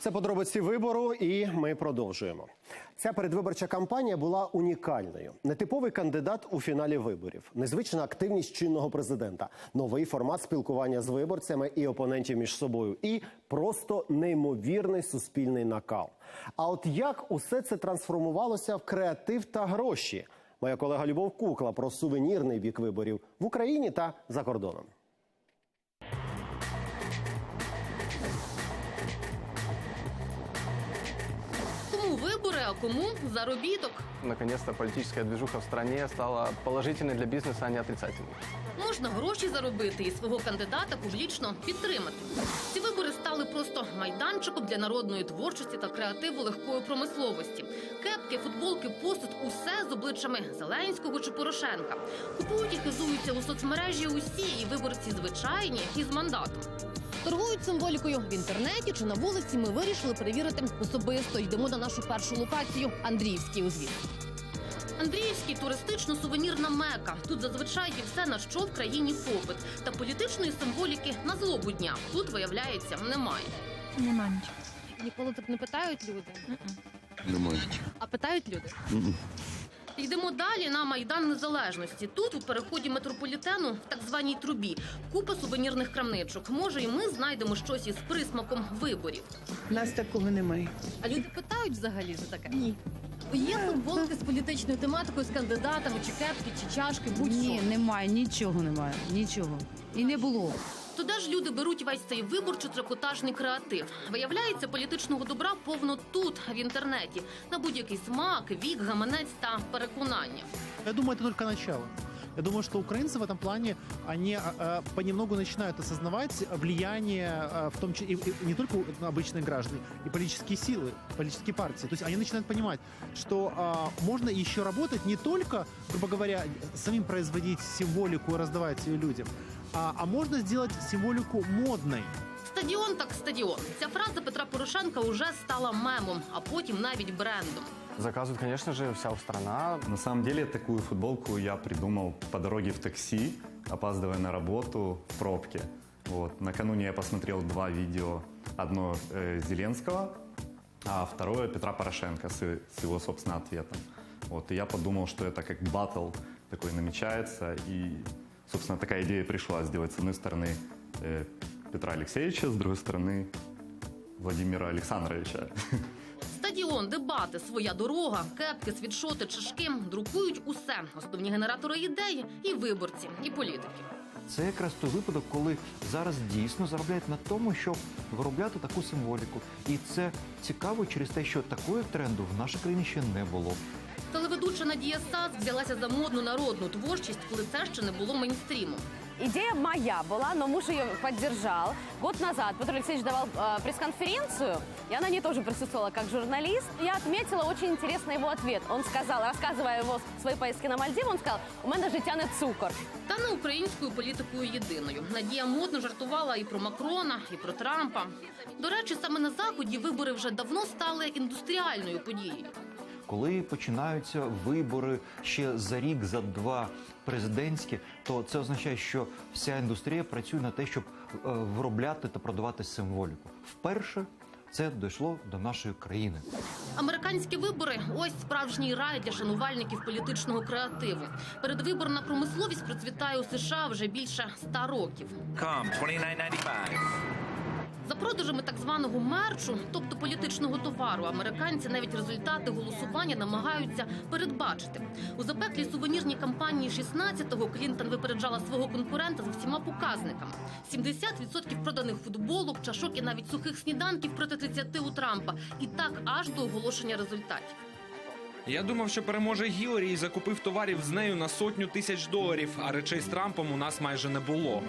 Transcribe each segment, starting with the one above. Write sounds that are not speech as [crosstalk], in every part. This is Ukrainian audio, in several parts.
Це подробиці вибору, і ми продовжуємо. Ця передвиборча кампанія була унікальною. Нетиповий кандидат у фіналі виборів, незвична активність чинного президента, новий формат спілкування з виборцями і опонентів між собою, і просто неймовірний суспільний накал. А от як усе це трансформувалося в креатив та гроші? Моя колега Любов Кукла про сувенірний бік виборів в Україні та за кордоном. А кому заробіток. Наконец-то политическая движуха в стране стала положительной для бизнеса, а не отрицательной. Можна гроші заробити і свого кандидата публічно підтримати. Ці вибори стали просто майданчиком для народної творчості та креативу легкої промисловості. Кепки, футболки, посуд усе з обличчями Зеленського чи Порошенка. Купують і хизуються у соцмережі усі і виборці звичайні і з мандатом. Торгують символікою в інтернеті чи на вулиці. Ми вирішили перевірити особисто. Йдемо на нашу першу локацію Андріївський узвіз. Андріївський туристично-сувенірна мека. Тут зазвичай є все на що в країні попит. Та політичної символіки на злобу дня тут виявляється немає. Нема нічого. Ніколи тут не питають люди. Немає. А питають люди. Йдемо далі на майдан незалежності. Тут, у переході метрополітену, в так званій трубі, купа сувенірних крамничок. Може, і ми знайдемо щось із присмаком виборів. У нас такого немає. А люди питають взагалі за таке. Ні. Є футболки з політичною тематикою, з кандидатами, чи кепки, чи чашки, будь-що. Ні, немає, нічого немає, нічого. І не було. То де ж люди беруть весь цей виборчо-трикотажний креатив? Виявляється, політичного добра повно тут, в інтернеті, на будь-який смак, вік, гаманець та переконання. Я думаю, это только начало. Я думаю, что украинцы в этом плане, они а, а, понемногу начинают осознавать влияние а, в том числе и, и не только у обычных граждан, и политические силы, политические партии. То есть они начинают понимать, что а, можно еще работать не только, грубо говоря, самим производить символику и раздавать ее людям, а, а можно сделать символику модной. Стадіон так стадіон. Ця фраза Петра Порошенка уже стала мемом, а потім навіть брендом. Заказывает, конечно же, вся страна. На самом деле такую футболку я придумал по дороге в такси, опаздывая на работу в пробке. Вот. Накануне я посмотрел два видео. Одно э, Зеленского, а второе Петра Порошенко с, с его, собственно, ответом. Вот. И я подумал, что это как батл такой намечается. И, собственно, такая идея пришла сделать с одной стороны э, Петра Алексеевича, с другой стороны Владимира Александровича. Стадіон, дебати, своя дорога, кепки, світшоти, чашки друкують усе. Основні генератори ідеї і виборці, і політики. Це якраз той випадок, коли зараз дійсно заробляють на тому, щоб виробляти таку символіку. І це цікаво через те, що такого тренду в нашій країні ще не було. Телеведуча Надія Сац взялася за модну народну творчість, коли це ще не було мейнстріму. Идея моя была, но муж ее поддержал. Год назад Петр Алексеевич давал э, пресс-конференцию, я на ней тоже присутствовала как журналист. Я отметила очень интересный его ответ. Он сказал, рассказывая его свои поездки на Мальдивы, он сказал, у мене життя не цукор. Та не українською політикою єдиною. Надія модно жартувала і про Макрона, і про Трампа. До речі, саме на заході вибори вже давно стали індустріальною подією. Коли починаються вибори ще за рік, за два президентські, то це означає, що вся індустрія працює на те, щоб е, виробляти та продавати символіку. Вперше це дійшло до нашої країни. Американські вибори ось справжній рай для шанувальників політичного креативу. Передвиборна промисловість процвітає у США вже більше ста років. Come, 29.95. За продажами так званого мерчу, тобто політичного товару, американці навіть результати голосування намагаються передбачити. У запеклій сувенірній кампанії 16-го Клінтон випереджала свого конкурента за всіма показниками: 70% проданих футболок, чашок і навіть сухих сніданків проти 30 у Трампа. І так аж до оголошення результатів. Я думав, що переможе Гіларі і закупив товарів з нею на сотню тисяч доларів, а речей з Трампом у нас майже не було.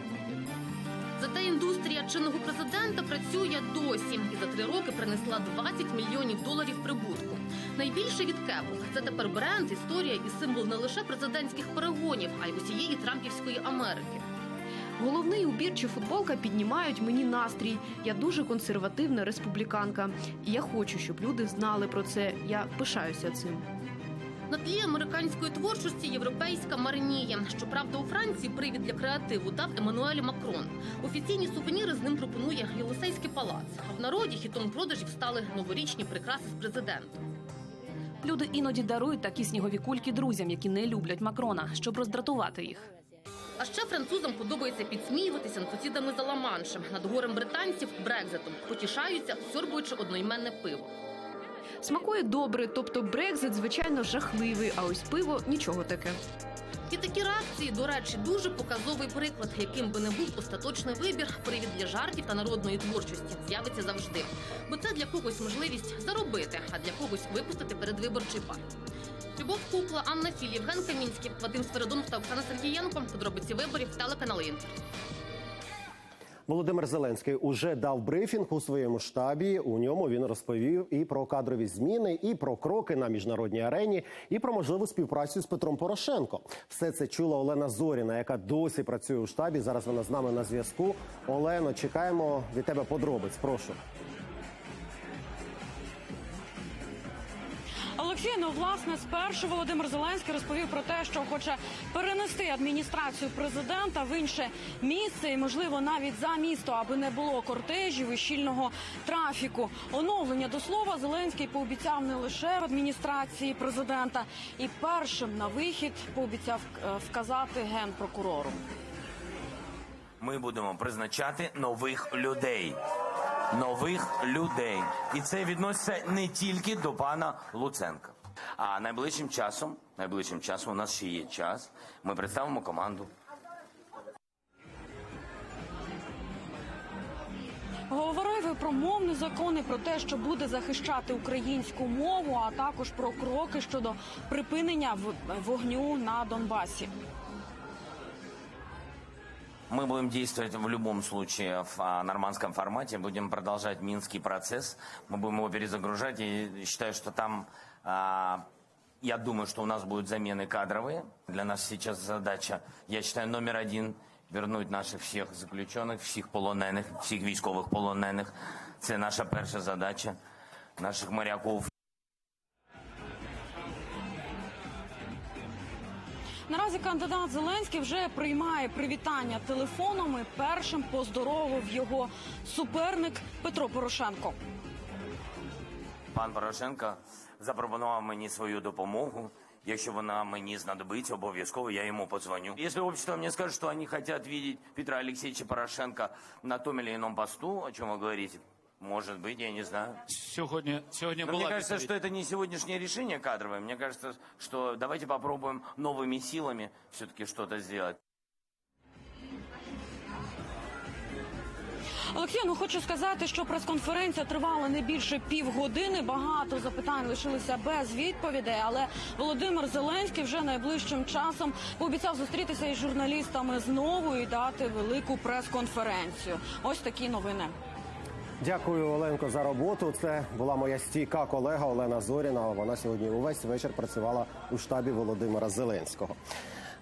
Зате індустрія чинного президента працює досі і за три роки принесла 20 мільйонів доларів прибутку. Найбільше від кепок це тепер бренд, історія і символ не лише президентських перегонів, а й усієї Трампівської Америки. Головний убір чи футболка піднімають мені настрій. Я дуже консервативна республіканка. І я хочу, щоб люди знали про це. Я пишаюся цим. На тлі американської творчості європейська марніє. Щоправда, у Франції привід для креативу дав Еммануель Макрон. Офіційні сувеніри з ним пропонує Єлисейський палац. А в народі хітом продажів стали новорічні прикраси з президентом. Люди іноді дарують такі снігові кульки друзям, які не люблять Макрона, щоб роздратувати їх. А ще французам подобається підсміюватися над сусідами за Ла-Маншем, над горем британців Брекзитом, потішаються, сьорбуючи одноіменне пиво. Смакує добре, тобто Брекзит, звичайно, жахливий, а ось пиво нічого таке. І такі реакції, до речі, дуже показовий приклад, яким би не був остаточний вибір, привід для жартів та народної творчості з'явиться завжди. Бо це для когось можливість заробити, а для когось випустити передвиборчий пар. Любов Кукла, Анна Філь, Євген Камінський, Вадим Свередун та Оксана Сергієнко. Подробиці виборів телеканал Інтер. Володимир Зеленський уже дав брифінг у своєму штабі. У ньому він розповів і про кадрові зміни, і про кроки на міжнародній арені, і про можливу співпрацю з Петром Порошенко. Все це чула Олена Зоріна, яка досі працює у штабі. Зараз вона з нами на зв'язку. Олено, чекаємо від тебе подробиць. Прошу. Олексій, ну власне спершу Володимир Зеленський розповів про те, що хоче перенести адміністрацію президента в інше місце, і можливо навіть за місто, аби не було кортежів і щільного трафіку. Оновлення до слова Зеленський пообіцяв не лише в адміністрації президента, і першим на вихід пообіцяв е, вказати генпрокурору. Ми будемо призначати нових людей. Нових людей. І це відноситься не тільки до пана Луценка. А найближчим часом, найближчим часом у нас ще є час. Ми представимо команду. Говорив і про мовні закони, про те, що буде захищати українську мову, а також про кроки щодо припинення вогню на Донбасі. Мы будем действовать в любом случае в а, нормандском формате, будем продолжать минский процесс, мы будем его перезагружать, и считаю, что там, а, я думаю, что у нас будут замены кадровые. Для нас сейчас задача, я считаю, номер один вернуть наших всіх заключених, всіх полонених, всіх військових полонених. Це наша перша задача, наших моряків, Наразі кандидат Зеленський вже приймає привітання телефоном. і Першим поздоровив його суперник Петро Порошенко. Пан Порошенко запропонував мені свою допомогу. Якщо вона мені знадобиться, обов'язково я йому подзвоню. Если общество мне скажет, что они хотят видеть Петра Алексеевича Порошенко на том или ином посту, о чем вы говорите, может быть, я не знаю. Сьогодні, сьогодні Но була мне кажется, відповідь. что это не сегодняшнее решение кадровое. Мне кажется, что давайте попробуем новыми силами все-таки что-то сделать. Олексій, ну хочу сказати, що прес-конференція тривала не більше півгодини. Багато запитань лишилися без відповідей. Але Володимир Зеленський вже найближчим часом пообіцяв зустрітися із журналістами знову і дати велику прес-конференцію. Ось такі новини. Дякую, Оленко, за роботу. Це була моя стійка колега Олена Зоріна. Вона сьогодні увесь вечір працювала у штабі Володимира Зеленського.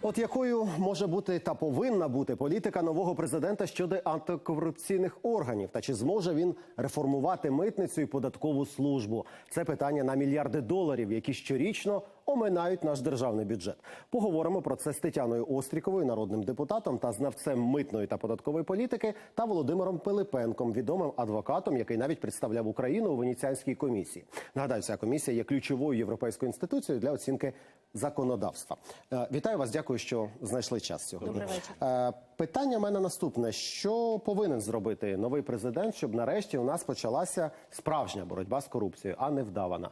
От якою може бути та повинна бути політика нового президента щодо антикорупційних органів, та чи зможе він реформувати митницю і податкову службу? Це питання на мільярди доларів, які щорічно оминають наш державний бюджет. Поговоримо про це з Тетяною Остріковою, народним депутатом та знавцем митної та податкової політики, та Володимиром Пилипенком, відомим адвокатом, який навіть представляв Україну у Венеціанській комісії. Нагадаю, ця комісія є ключовою європейською інституцією для оцінки законодавства. Е, Вітаю вас, дякую, що знайшли час сьогодні. Вечір. Е, Питання в мене наступне: що повинен зробити новий президент, щоб нарешті у нас почалася справжня боротьба з корупцією, а не вдавана?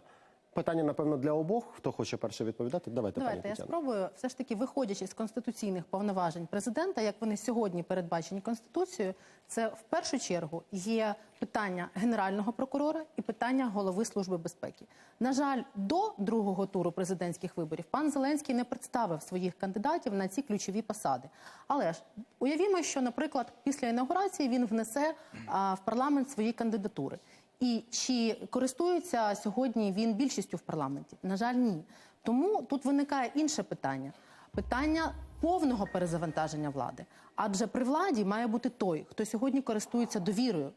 Питання, напевно, для обох. Хто хоче перше відповідати? Давайте, Давайте пані я спробую все ж таки, виходячи з конституційних повноважень президента, як вони сьогодні передбачені конституцією, це в першу чергу є питання генерального прокурора і питання голови служби безпеки. На жаль, до другого туру президентських виборів пан Зеленський не представив своїх кандидатів на ці ключові посади. Але ж уявімо, що, наприклад, після інаугурації він внесе а, в парламент свої кандидатури. І чи користується сьогодні він більшістю в парламенті? На жаль, ні. Тому тут виникає інше питання: питання повного перезавантаження влади. Адже при владі має бути той, хто сьогодні користується довірою.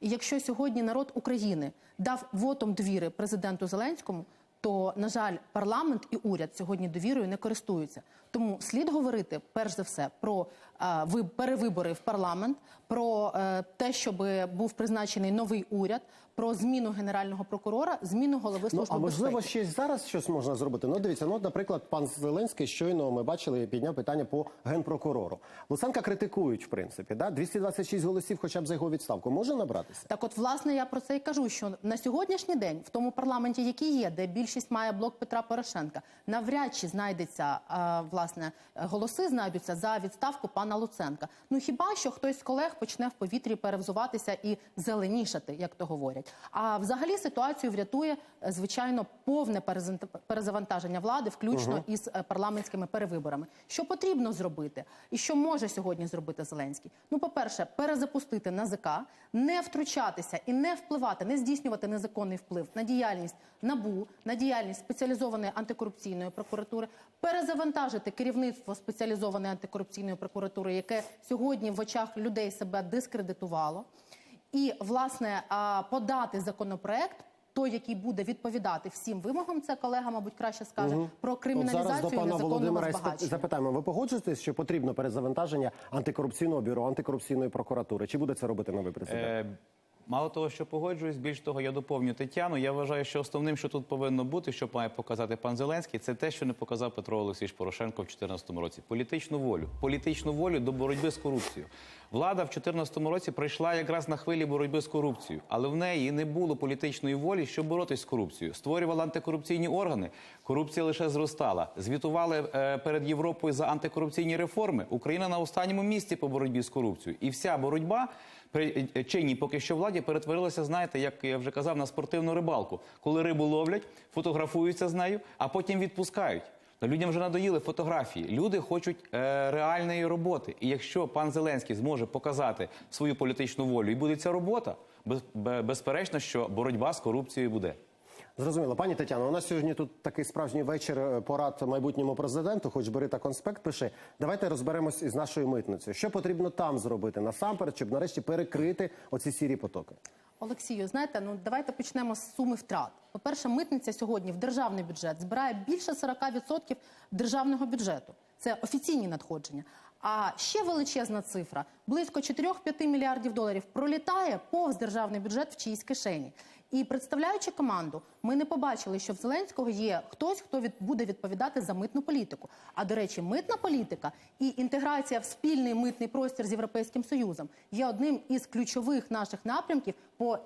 І якщо сьогодні народ України дав вотом довіри президенту Зеленському, то на жаль, парламент і уряд сьогодні довірою не користуються. Тому слід говорити перш за все про е, перевибори в парламент, про е, те, щоб був призначений новий уряд, про зміну генерального прокурора, зміну голови Ну, а можливо, безпеки. ще зараз щось можна зробити. Ну, дивіться, ну, наприклад, пан Зеленський щойно ми бачили, підняв питання по генпрокурору. Луценка критикують, в принципі, да? 226 голосів хоча б за його відставку. Може набратися? Так, от, власне, я про це і кажу, що на сьогоднішній день, в тому парламенті, який є, де більшість має блок Петра Порошенка, навряд чи знайдеться а, власне голоси, знайдуться за відставку пана Луценка. Ну хіба що хтось з колег почне в повітрі перевзуватися і зеленішати, як то говорять. А взагалі ситуацію врятує е, звичайно повне перезавантаження влади, включно Мгм. із е, парламентськими перевиборами. Що потрібно зробити, і що може сьогодні зробити Зеленський? Ну, по-перше, перезапустити НАЗК, не втручатися і не впливати, не здійснювати незаконний вплив на діяльність НАБУ, на діяльність спеціалізованої антикорупційної прокуратури, перезавантажити керівництво спеціалізованої антикорупційної прокуратури, яке сьогодні в очах людей себе дискредитувало, і власне подати законопроект. Той, який буде відповідати всім вимогам, це колега, мабуть, краще скаже угу. про От зараз до криміналізацію пана Володимира збагачення. запитаємо. Ви погоджуєтесь, що потрібно перезавантаження антикорупційного бюро, антикорупційної прокуратури? Чи буде це робити новий президент? Е, Мало того, що погоджуюсь, більш того, я доповню Тетяну. Я вважаю, що основним, що тут повинно бути, що має показати пан Зеленський, це те, що не показав Петро Олексійович Порошенко в 2014 році. Політичну волю. Політичну волю до боротьби з корупцією. Влада в 2014 році прийшла якраз на хвилі боротьби з корупцією, але в неї не було політичної волі, щоб боротись з корупцією. Створювала антикорупційні органи. Корупція лише зростала. Звітували е, перед Європою за антикорупційні реформи. Україна на останньому місці по боротьбі з корупцією. І вся боротьба при е, чинній поки що владі перетворилася, знаєте, як я вже казав, на спортивну рибалку, коли рибу ловлять, фотографуються з нею, а потім відпускають. Людям вже надоїли фотографії. Люди хочуть е, реальної роботи. І якщо пан Зеленський зможе показати свою політичну волю і буде ця робота, без, безперечно, що боротьба з корупцією буде. Зрозуміло, пані Тетяно, у нас сьогодні тут такий справжній вечір е, порад майбутньому президенту. Хоч бери та конспект пиши. Давайте розберемось із нашою митницею. Що потрібно там зробити насамперед, щоб нарешті перекрити оці сірі потоки? Олексію, знаєте, ну давайте почнемо з суми втрат. По-перше, митниця сьогодні в державний бюджет збирає більше 40% державного бюджету. Це офіційні надходження. А ще величезна цифра близько 4-5 мільярдів доларів пролітає повз державний бюджет в чиїсь кишені. І представляючи команду, ми не побачили, що в Зеленського є хтось, хто від, буде відповідати за митну політику. А до речі, митна політика і інтеграція в спільний митний простір з Європейським Союзом є одним із ключових наших напрямків по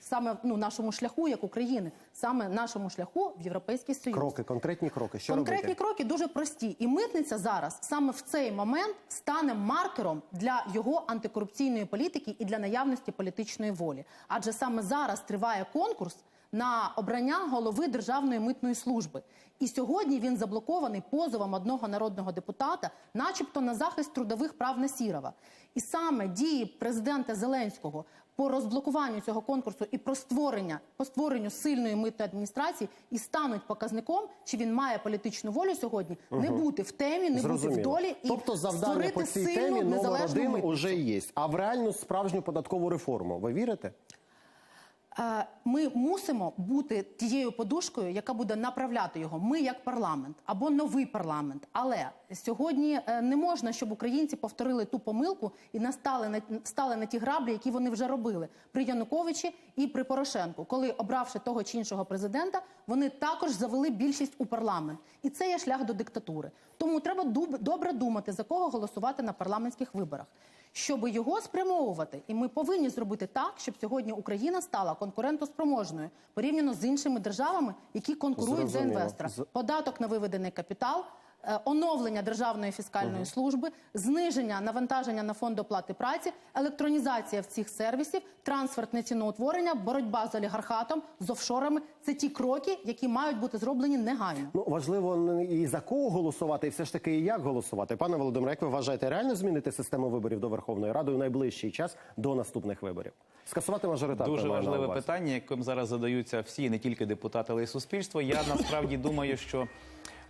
саме ну нашому шляху як України, саме нашому шляху в Європейський Союз. Кроки, конкретні кроки. Що Конкретні робити? кроки дуже прості, і митниця зараз саме в цей момент стане маркером для його антикорупційної політики і для наявності політичної волі. Адже саме зараз триває конкурс на обрання голови Державної митної служби. І сьогодні він заблокований позовом одного народного депутата, начебто на захист трудових прав Насірова. І саме дії президента Зеленського по розблокуванню цього конкурсу і про створення по створенню сильної митної адміністрації і стануть показником, чи він має політичну волю сьогодні не бути в темі, не бути в долі і тобто завдання створити по цій сильну темі номер незалежну один митницю. уже є. А в реальну справжню податкову реформу ви вірите? Е, Ми мусимо бути тією подушкою, яка буде направляти його. Ми як парламент або новий парламент. Але сьогодні е, не можна, щоб українці повторили ту помилку і настали на стали на ті граблі, які вони вже робили при Януковичі і при Порошенку, коли обравши того чи іншого президента, вони також завели більшість у парламент, і це є шлях до диктатури. Тому треба добре думати за кого голосувати на парламентських виборах. Щоб його спрямовувати, і ми повинні зробити так, щоб сьогодні Україна стала конкурентоспроможною порівняно з іншими державами, які конкурують за Зрозуміло. інвестора. Податок на виведений капітал, оновлення державної фіскальної служби, зниження навантаження на фонд оплати праці, електронізація всіх сервісів, трансфертне ціноутворення, боротьба з олігархатом, з офшорами це ті кроки, які мають бути зроблені негайно. Ну важливо і за кого голосувати, і все ж таки і як голосувати. Пане Володимире, як ви вважаєте, реально змінити систему виборів до Верховної Ради у найближчий час до наступних виборів? Скасувати мажоритарку Дуже важливе питання, яким зараз задаються всі, не тільки депутати, але й суспільство. Я насправді думаю, що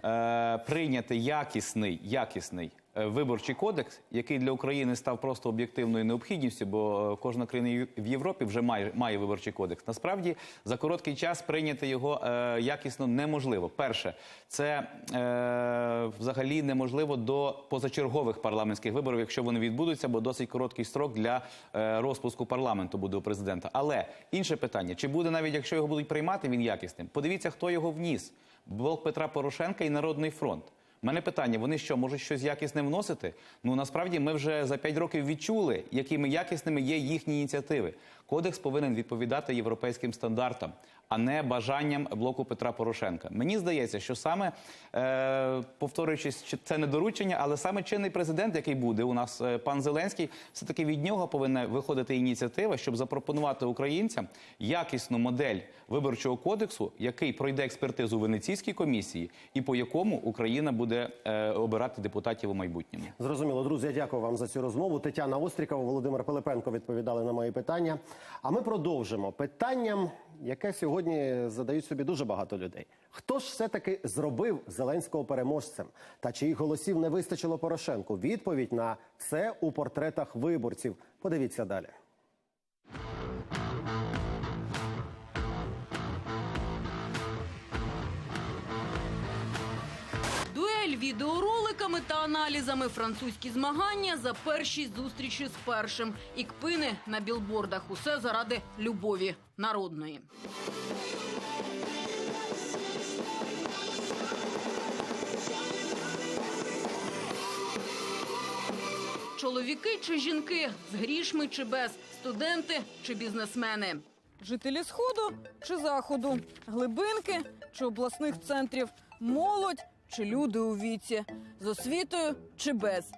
е, прийняти якісний, якісний е, виборчий кодекс, який для України став просто об'єктивною необхідністю, бо е, кожна країна в Європі вже має, має виборчий кодекс. Насправді за короткий час прийняти його е, якісно неможливо. Перше, це е, взагалі неможливо до позачергових парламентських виборів, якщо вони відбудуться, бо досить короткий строк для е, розпуску парламенту буде у президента. Але інше питання: чи буде навіть якщо його будуть приймати, він якісним? Подивіться, хто його вніс: блок Петра Порошенка і Народний фронт. У мене питання: вони що можуть щось якісне вносити? Ну насправді ми вже за 5 років відчули, якими якісними є їхні ініціативи. Кодекс повинен відповідати європейським стандартам, а не бажанням блоку Петра Порошенка. Мені здається, що саме е, повторюючись, чи це не доручення, але саме чинний президент, який буде у нас е, пан Зеленський, все таки від нього повинна виходити ініціатива, щоб запропонувати українцям якісну модель виборчого кодексу, який пройде експертизу Венеційській комісії, і по якому Україна буде е, обирати депутатів у майбутньому. Зрозуміло, друзі, я дякую вам за цю розмову. Тетяна Острікова, Володимир Пилипенко відповідали на мої питання. А ми продовжимо питанням, яке сьогодні задають собі дуже багато людей. Хто ж все-таки зробив Зеленського переможцем? Та чиїх голосів не вистачило Порошенку? Відповідь на це у портретах виборців. Подивіться далі. Відеороликами та аналізами французькі змагання за перші зустрічі з першим. І кпини на білбордах. Усе заради любові народної. Чоловіки чи жінки, з грішми чи без, студенти чи бізнесмени. Жителі сходу чи заходу, глибинки чи обласних центрів, молодь чи люди у віці, з освітою чи без.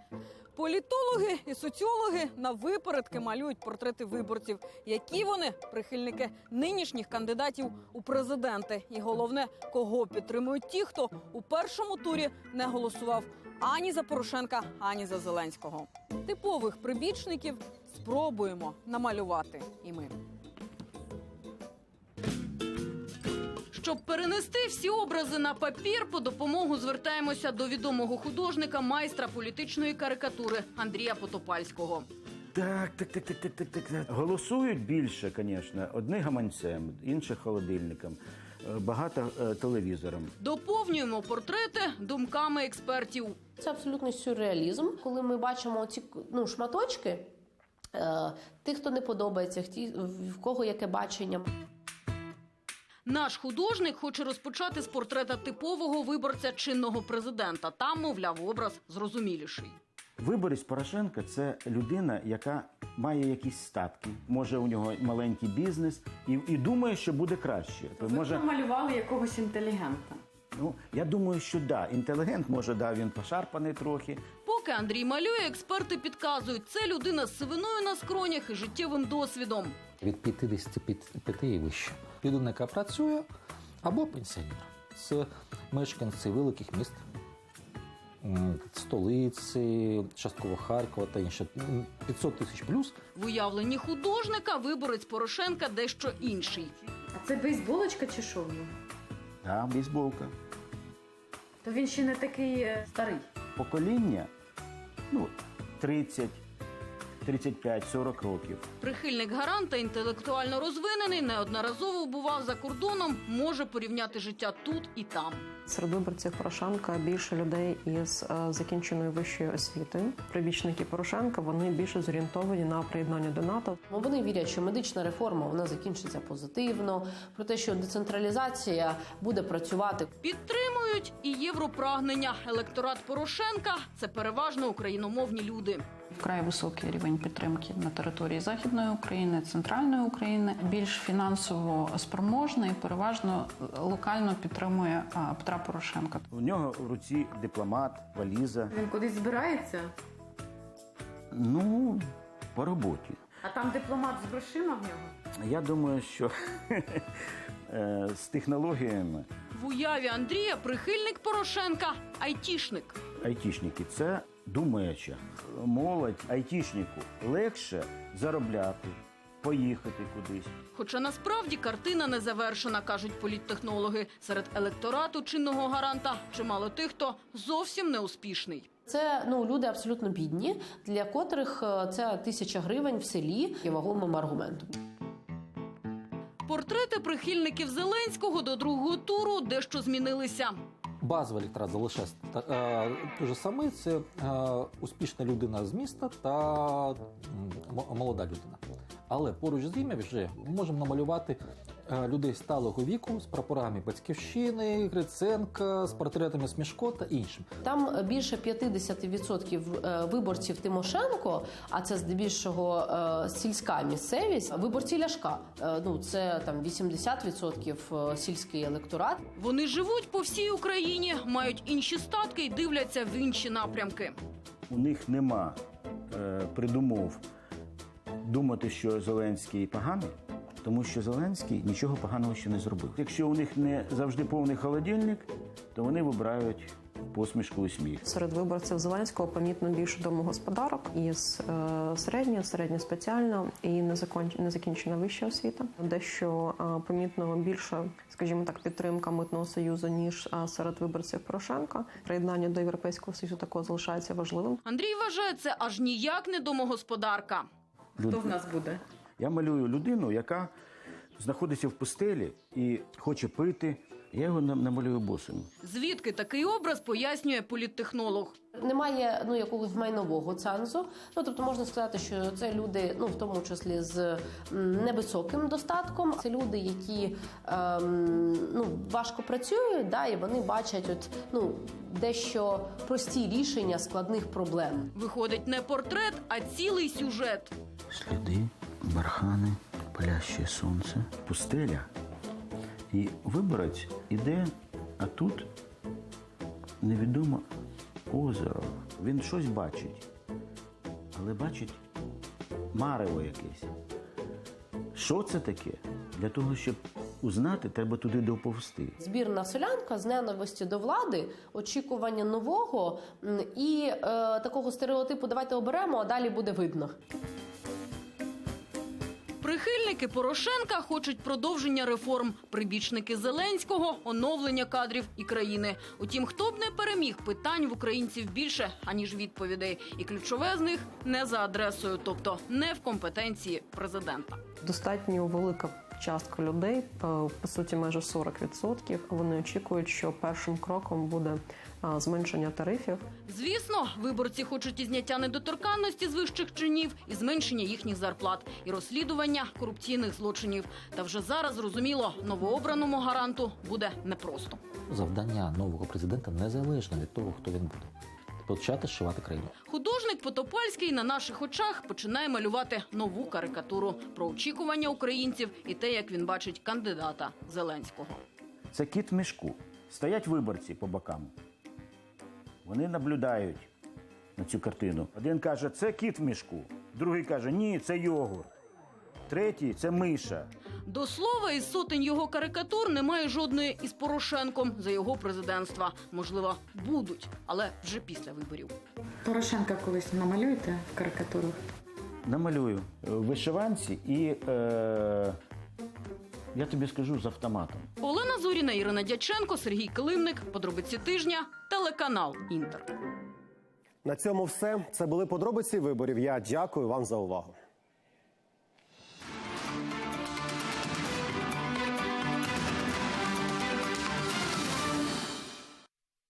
Політологи і соціологи на випередки малюють портрети виборців, які вони прихильники нинішніх кандидатів у президенти. І головне, кого підтримують ті, хто у першому турі не голосував ані за Порошенка, ані за Зеленського. Типових прибічників спробуємо намалювати і ми. Щоб перенести всі образи на папір, по допомогу звертаємося до відомого художника, майстра політичної карикатури Андрія Потопальського. Так, так, так, так, так, так, так. Голосують більше, звісно. Одні гаманцем, інші холодильником, е, багато е, телевізором. Доповнюємо портрети думками експертів. Це абсолютний сюрреалізм, коли ми бачимо ці ну, шматочки е, тих, хто не подобається, ті, в кого яке бачення. Наш художник хоче розпочати з портрета типового виборця чинного президента. Там, мовляв, образ зрозуміліший. Виборець Порошенка це людина, яка має якісь статки. Може, у нього маленький бізнес і, і думає, що буде краще. То може, намалювали якогось інтелігента. ну я думаю, що да, інтелігент, може, да, він пошарпаний трохи. Поки Андрій малює, експерти підказують, це людина з сивиною на скронях і життєвим досвідом. Від 55 і вище. Людина, яка працює або пенсіонер. Це мешканці великих міст, столиці, частково Харкова та інше. 500 тисяч плюс. В уявленні художника виборець Порошенка дещо інший. А це бейсболочка чи що? в нього? Да, бейсболка. То він ще не такий е, старий. Покоління ну, 30, 35, 40 років. Прихильник гаранта, інтелектуально розвинений, неодноразово бував за кордоном, може порівняти життя тут і там. Серед виборців Порошенка більше людей із е, закінченою вищою освітою. Прибічники Порошенка вони більше зорієнтовані на приєднання до НАТО. Вони вірять, що медична реформа вона закінчиться позитивно, про те, що децентралізація буде працювати. Підтримують і європрагнення. Електорат Порошенка це переважно україномовні люди. Вкрай високий рівень підтримки на території Західної України, центральної України, більш фінансово спроможний, переважно локально підтримує Петра Порошенка. У нього в руці дипломат, валіза. Він кудись збирається, Ну, по роботі. а там дипломат з грошима в нього. Я думаю, що [laughs] е, з технологіями В уяві Андрія прихильник Порошенка айтішник. айтішники це думаюча молодь айтішнику легше заробляти, поїхати кудись. Хоча насправді картина не завершена, кажуть політтехнологи. Серед електорату чинного гаранта чимало тих, хто зовсім не успішний. Це ну люди абсолютно бідні, для котрих це тисяча гривень в селі є вагомим аргументом. Портрети прихильників Зеленського до другого туру дещо змінилися. Базовий електорат залишається та- е, той же самий. Це е, успішна людина з міста та молода людина. Але поруч з ними вже можемо намалювати людей сталого віку з прапорами батьківщини, Гриценка, з портретами Смішко та іншим. Там е, більше 50% е, виборців Тимошенко, а це здебільшого е, сільська місцевість. Виборці Ляшка. Е, Ну це там 80% сільський електорат. Вони живуть по всій Україні, мають інші статки і дивляться в інші напрямки. У них нема е, придумов думати, що Зеленський поганий, тому що Зеленський нічого поганого ще не зробив. Якщо у них не завжди повний холодильник, то вони вибирають посмішку і сміх. Серед виборців Зеленського помітно більше домогосподарок із е, середньої, середньоспеціальна і незакон- незакінчена вища освіта. Дещо е, помітно більше, скажімо так, підтримка митного союзу ніж е, серед виборців Порошенка. Приєднання до європейського союзу також залишається важливим. Андрій вважає це аж ніяк не домогосподарка. Хто в нас буде? Я малюю людину, яка знаходиться в пустелі і хоче пити. Я його нам- намалюю босим. Звідки такий образ пояснює політтехнолог. Немає ну якогось майнового цензу. Ну тобто можна сказати, що це люди, ну в тому числі з невисоким достатком. Це люди, які ем, ну важко працюють, да, і вони бачать, от ну дещо прості рішення складних проблем. Виходить не портрет, а цілий сюжет. Сліди, бархани, паляще сонце, пустеля. І виборець іде, а тут невідоме озеро. Він щось бачить, але бачить марево якесь. Що це таке? Для того, щоб узнати, треба туди доповсти. Збірна солянка з ненависті до влади, очікування нового і е, такого стереотипу давайте оберемо, а далі буде видно. Прихильники Порошенка хочуть продовження реформ. Прибічники Зеленського оновлення кадрів і країни. Утім, хто б не переміг, питань в українців більше аніж відповідей. І ключове з них не за адресою, тобто не в компетенції президента. Достатньо велика частка людей, по суті, майже 40%, Вони очікують, що першим кроком буде зменшення тарифів. Звісно, виборці хочуть і зняття недоторканності з вищих чинів, і зменшення їхніх зарплат, і розслідування корупційних злочинів. Та вже зараз зрозуміло, новообраному гаранту буде непросто. Завдання нового президента незалежно від того, хто він буде. Почати зшивати країну. Художник Потопальський на наших очах починає малювати нову карикатуру про очікування українців і те, як він бачить кандидата Зеленського. Це кіт в мішку. Стоять виборці по бокам. Вони наблюдають на цю картину. Один каже, це кіт в мішку. Другий каже, ні, це йогурт. Третій це миша. До слова, із сотень його карикатур немає жодної із Порошенком за його президентства. Можливо, будуть, але вже після виборів. Порошенка колись намалюєте в карикатурах? Намалюю вишиванці і е, я тобі скажу з автоматом. Олена Зоріна, Ірина Дяченко, Сергій Килимник. Подробиці тижня. Телеканал Інтер. На цьому все. Це були подробиці виборів. Я дякую вам за увагу.